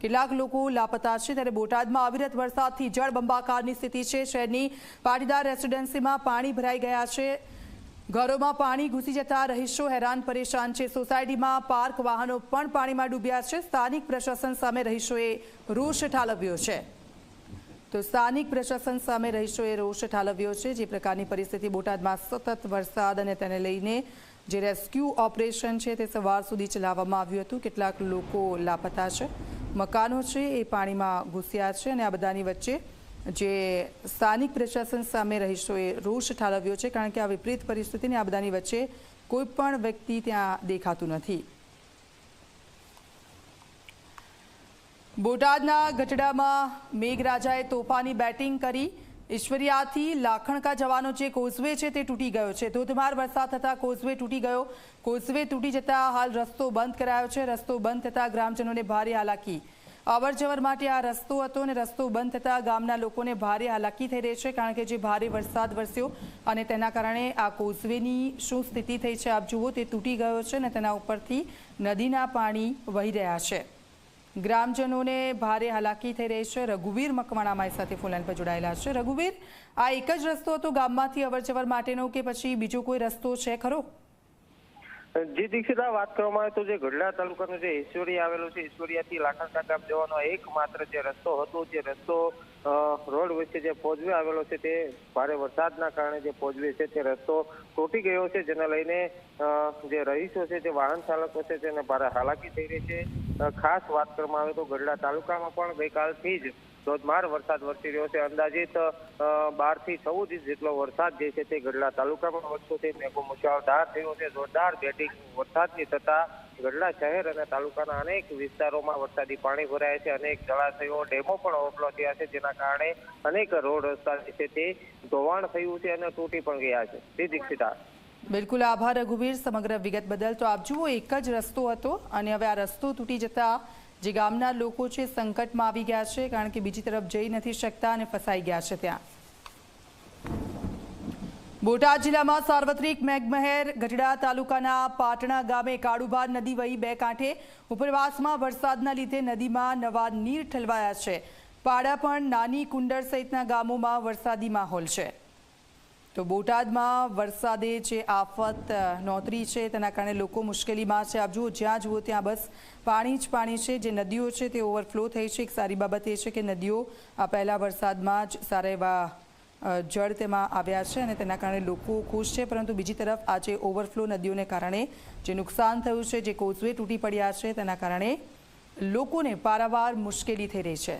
કેટલાક લોકો લાપતા છે ત્યારે બોટાદમાં અવિરત વરસાદથી જળબંબાકારની સ્થિતિ છે. શહેરની પાટીદાર રેસિડેન્સીમાં પાણી ભરાઈ ગયા છે. ઘરોમાં પાણી ઘૂસી જતા રહીશો હેરાન પરેશાન છે. સોસાયટીમાં પાર્ક વાહનો પણ પાણીમાં ડૂબ્યા છે. સ્થાનિક પ્રશાસન સામે રહીશોએ રોષ ઠાલવ્યો છે. તો સ્થાનિક પ્રશાસન સામે રહીશોએ રોષ ઠાલવ્યો છે. જે પ્રકારની પરિસ્થિતિ બોટાદમાં સતત વરસાદ અને તેને લઈને જે રેસ્ક્યુ ઓપરેશન છે તે સવાર સુધી ચલાવવામાં આવ્યું હતું. કેટલાક લોકો લાપતા છે. મકાનો છે, એ પાણીમાં ઘૂસ્યા છે અને આ બધાની વચ્ચે જે સ્થાનિક પ્રશાસન સામે રહીશોએ રોષ ઠાલવ્યો છે, કારણ કે આ વિપરીત પરિસ્થિતિને આ બધાની વચ્ચે કોઈ પણ વ્યક્તિ ત્યાં દેખાતું નથી. બોટાદના ગઢડામાં મેઘરાજાએ તોફાની બેટિંગ કરી ઈશ્વરિયાથી લાખણકા જવાનો જે કોઝવે છે તે તૂટી ગયો છે. ધોધમાર વરસાદ થતાં કોઝવે તૂટી ગયો. કોઝવે તૂટી જતા હાલ રસ્તો બંધ કરાયો છે. રસ્તો બંધ થતાં ગ્રામજનોને ભારે હાલાકી. અવર જવર માટે આ રસ્તો હતો અને રસ્તો બંધ થતાં ગામના લોકોને ભારે હાલાકી થઈ રહી છે કારણ કે જે ભારે વરસાદ વરસ્યો અને તેના કારણે આ કોઝવેની શું સ્થિતિ થઈ છે આપ જુઓ તે તૂટી ગયો છે અને તેના ઉપરથી નદીના પાણી વહી રહ્યા છે. ગ્રામજનોને ભારે હાલાકી થઈ રહી છે. રઘુવીર મકવાણા અમારી સાથે ફોનલાઈન પર જોડાયેલા છે. રઘુવીર, આ એક જ રસ્તો હતો ગામમાંથી અવરજવર માટેનો કે પછી બીજો કોઈ રસ્તો છે ખરો? જે દીક્ષિતા વાત કરવામાં આવે તો જે ગઢડા તાલુકાનો જે ઈશ્વરી આવેલો છે, ઈશ્વરિયાથી લાખણકા ગામ જવાનો એકમાત્ર જે રસ્તો હતો, જે રસ્તો રોડ વચ્ચે જે પોજવે આવેલો છે તે ભારે વરસાદના કારણે જે પોજવે છે તે રસ્તો તૂટી ગયો છે, જેને લઈને જે રહીશો છે, જે વાહન ચાલકો છે તેને ભારે હાલાકી થઈ રહી છે. ખાસ વાત કરવામાં આવે તો ગઢડા તાલુકામાં પણ ગઈકાલથી જ ધોધમાર વરસાદ વરસી રહ્યો છે. અંદાજિત બારથી ચૌદ ઇંચ જેટલો વરસાદ જે છે તે ગઢડા તાલુકામાં વરસ્યો છે. મેઘો મુસાવધાર થયો છે. જોરદાર બેટિંગ વરસાદની થતા ગઢડા શહેર અને તાલુકાના અનેક વિસ્તારોમાં વરસાદી પાણી ભરાયા છે. અનેક જળાશયો, ડેમો પણ ઓવરફ્લો થયા છે, જેના કારણે અનેક રોડ રસ્તા છે તે ધોવાણ થયું છે અને તૂટી પણ ગયા છે. તે દીક્ષિતા બિલકુલ આભાર રઘુવીર સમગ્ર વિગત બદલ. તો આપ જુઓ, એક જ રસ્તો હતો અને હવે આ રસ્તો તૂટી જતા જે ગામના લોકો છે સંકટમાં આવી ગયા છે, કારણ કે બીજી તરફ જઈ નથી શકતા અને ફસાઈ ગયા છે ત્યાં. બોટાદ જિલ્લામાં સાર્વત્રિક મેઘમહેર ગઢડા તાલુકાના પાટણા ગામે કાળુબાર નદી વહી બે કાંઠે ઉપરવાસમાં વરસાદના લીધે નદીમાં નવા નીર ઠલવાયા છે. પાડા પણ નાની કુંડર સહિતના ગામોમાં વરસાદી માહોલ છે. તો બોટાદમાં વરસાદે જે આફત નોતરી છે તેના કારણે લોકો મુશ્કેલીમાં છે. આપ જુઓ, જ્યાં જુઓ ત્યાં બસ પાણી જ પાણી છે. જે નદીઓ છે તે ઓવરફ્લો થઈ છે. એક સારી બાબત એ છે કે નદીઓ આ પહેલાં વરસાદમાં જ સારા એવા જળ તેમાં આવ્યા છે અને તેના કારણે લોકો ખુશ છે, પરંતુ બીજી તરફ આજે ઓવરફ્લો નદીઓને કારણે જે નુકસાન થયું છે, જે કોઝવે તૂટી પડ્યા છે, તેના કારણે લોકોને પારાવાર મુશ્કેલી થઈ રહી છે.